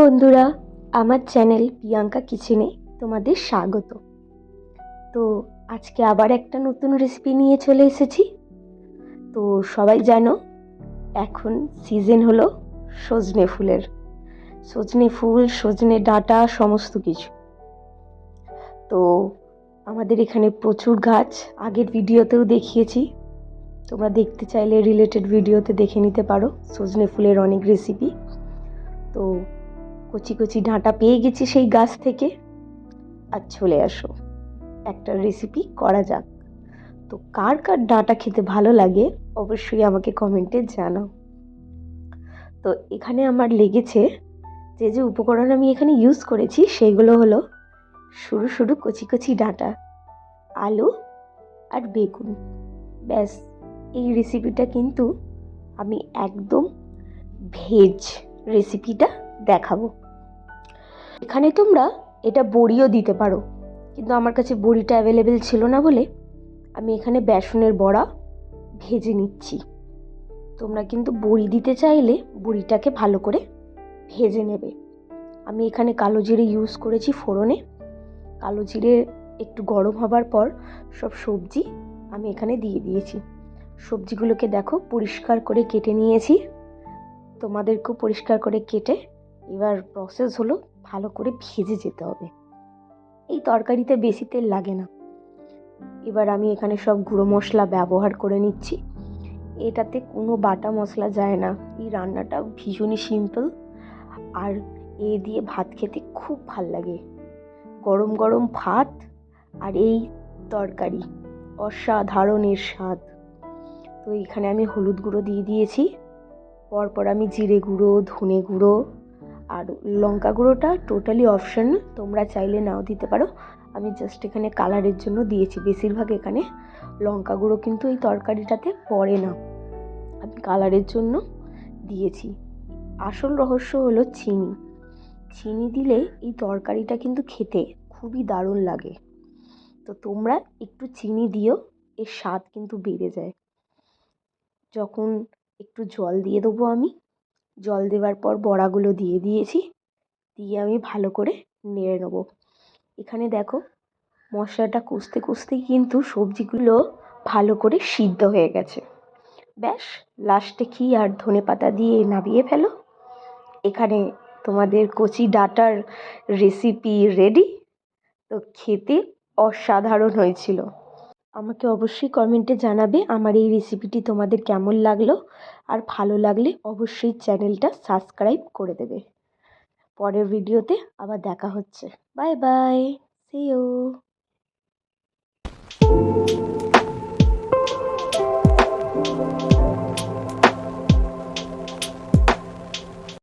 বন্ধুরা, আমার চ্যানেল প্রিয়াঙ্কা কিচেনে তোমাদের স্বাগত। তো আজকে আবার একটা নতুন রেসিপি নিয়ে চলে এসেছি। তো সবাই জানো, এখন সিজন হলো সজনে ফুলের। সজনে ফুল, সজনে ডাঁটা, সমস্ত কিছু। তো আমাদের এখানে প্রচুর গাছ, আগের ভিডিওতেও দেখিয়েছি। তোমরা দেখতে চাইলে রিলেটেড ভিডিওতে দেখে নিতে পারো সজনে ফুলের অনেক রেসিপি তো কচি কচি ডাঁটা পেয়ে গেছি সেই গাছ থেকে। আর চলে আসো, একটা রেসিপি করা যাক। তো কার কার ডাঁটা খেতে ভালো লাগে অবশ্যই আমাকে কমেন্টে জানাও। তো এখানে আমার লেগেছে যে যে উপকরণ আমি এখানে ইউজ করেছি সেগুলো হলো সরু সরু কচি কচি ডাঁটা, আলু আর বেগুন। ব্যাস, এই রেসিপিটা কিন্তু আমি একদম ভেজ রেসিপিটা দেখাবো। এখানে তোমরা এটা বড়িও দিতে পারো। কিন্তু আমার কাছে বড়িটা অ্যাভেলেবেল ছিল না বলে আমি এখানে বেসনের বড়া ভেজে নিচ্ছি। তোমরা কিন্তু বড়ি দিতে চাইলে বড়িটাকে ভালো করে ভেজে নেবে। আমি এখানে কালো জিরে ইউজ করেছি ফোড়নে। কালো জিরে একটু গরম হবার পর সব সবজি আমি এখানে দিয়ে দিয়েছি। সবজিগুলোকে দেখো পরিষ্কার করে কেটে নিয়েছি। তোমাদেরকেও পরিষ্কার করে কেটে এবার প্রসেস হলো ভালো করে ভেজে যেতে হবে। এই তরকারিতে বেশি তেল লাগে না। এবার আমি এখানে সব গুঁড়ো মশলা ব্যবহার করে নিচ্ছি। এটাতে কোনো বাটা মশলা যায় না। এই রান্নাটা ভীষণই সিম্পল। আর এ দিয়ে ভাত খেতে খুব ভালো লাগে। গরম গরম ভাত আর এই তরকারি অসাধারণের স্বাদ। তো এখানে আমি হলুদ গুঁড়ো দিয়ে দিয়েছি। পরপর আমি জিরে গুঁড়ো, ধনে গুঁড়ো আর লঙ্কা গুঁড়োটা টোটালি অপশন তোমরা চাইলে নাও দিতে পারো। আমি জাস্ট এখানে কালারের জন্য দিয়েছি, বেশিরভাগ এখানে লঙ্কা গুঁড়ো কিন্তু এই তরকারিটাতে পড়ে না। আমি কালারের জন্য দিয়েছি। আসল রহস্য হলো চিনি। চিনি দিলে এই তরকারিটা কিন্তু খেতে খুবই দারুণ লাগে। তো তোমরা একটু চিনি দিও, এর স্বাদ কিন্তু বেড়ে যায়। যখন একটু জল দিয়ে দেবো আমি জল দেওয়ার পর বড়াগুলো দিয়ে দিয়েছি, দিয়ে আমি ভালো করে নেড়ে নেব। এখানে দেখো, মশলাটা কষতে কষতেই কিন্তু সবজিগুলো ভালো করে সিদ্ধ হয়ে গেছে। ব্যাস লাস্টে কি আর ধনে পাতা দিয়ে নামিয়ে ফেলো। এখানে তোমাদের কচি ডাটার রেসিপি রেডি তো খেতে অসাধারণ হয়েছিল। আমাকে অবশ্যই কমেন্টে জানাবে আমার এই রেসিপিটি তোমাদের কেমন লাগল। আর ভালো লাগলে অবশ্যই চ্যানেলটা সাবস্ক্রাইব করে দেবে। পরের ভিডিওতে আবার দেখা হচ্ছে। Bye bye C you